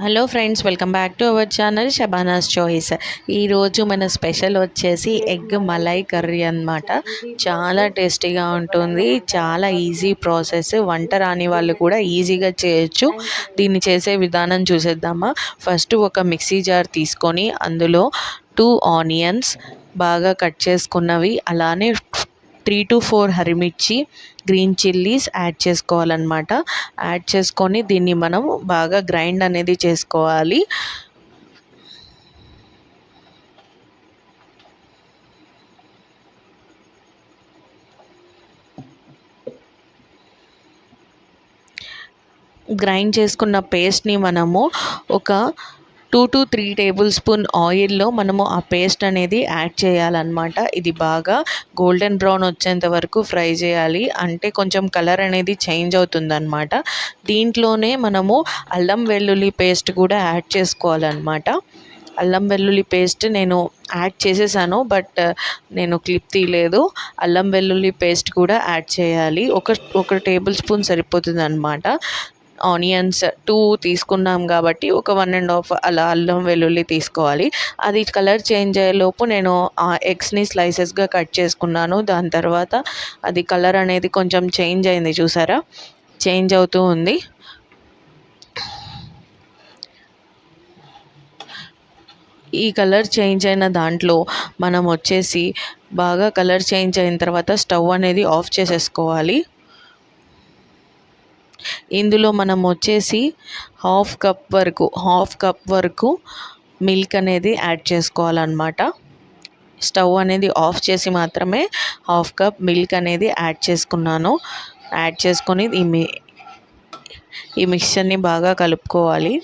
Hello friends welcome back to our channel Shabana's choice ఈరోజు మన special వచ్చేసి egg malai curry అన్నమాట. చాలా టేస్టీగా ఉంటుంది చాలా ఈజీ ప్రాసెస్ వంట రాని వాళ్ళు కూడా ఈజీగా చేయొచ్చు. దీన్ని చేసే విధానం చూసేద్దామా. ఫస్ట్ ఒక మిక్సీ జార్ తీసుకొని అందులో టూ ఆనియన్స్ బాగా కట్ చేసుకున్నవి అలానే త్రీ టు ఫోర్ హరిమిర్చి గ్రీన్ చిల్లీస్ యాడ్ చేసుకోవాలన్నమాట. యాడ్ చేసుకొని దీన్ని మనం బాగా గ్రైండ్ అనేది చేసుకోవాలి. గ్రైండ్ చేసుకున్న పేస్ట్ని మనము ఒక two to three tablespoon ఆయిల్లో మనము ఆ పేస్ట్ అనేది యాడ్ చేయాలన్నమాట. ఇది బాగా గోల్డెన్ బ్రౌన్ వచ్చేంత వరకు ఫ్రై చేయాలి. అంటే కొంచెం కలర్ అనేది చేంజ్ అవుతుందన్నమాట. దీంట్లోనే మనము అల్లం వెల్లుల్లి పేస్ట్ కూడా యాడ్ చేసుకోవాలన్నమాట. అల్లం వెల్లుల్లి పేస్ట్ నేను యాడ్ చేసేసాను బట్ నేను క్లిప్ తీయలేదు. అల్లం వెల్లుల్లి పేస్ట్ కూడా యాడ్ చేయాలి. ఒక ఒక టేబుల్ స్పూన్ సరిపోతుంది అనమాట ఆనియన్స్ టూ తీసుకున్నాం కాబట్టి ఒక వన్ అండ్ హాఫ్ అలా అల్లం వెల్లుల్లి తీసుకోవాలి. అది కలర్ చేంజ్ అయ్యేలోపు నేను ఆ ఎగ్స్ని స్లైసెస్గా కట్ చేసుకున్నాను. దాని తర్వాత అది కలర్ అనేది కొంచెం చేంజ్ అయింది చూసారా? చేంజ్ అవుతూ ఉంది. ఈ కలర్ చేంజ్ అయిన దాంట్లో మనం వచ్చేసి బాగా కలర్ చేంజ్ అయిన తర్వాత స్టవ్ అనేది ఆఫ్ చేసేసుకోవాలి. ఇందులో మనం వచ్చేసి హాఫ్ కప్ వరకు హాఫ్ కప్ వరకు మిల్క్ అనేది యాడ్ చేసుకోవాలన్నమాట. స్టవ్ అనేది ఆఫ్ చేసి మాత్రమే హాఫ్ కప్ మిల్క్ అనేది యాడ్ చేసుకున్నాను. యాడ్ చేసుకొని ఈ మి ఈ మిక్చర్ని బాగా కలుపుకోవాలి.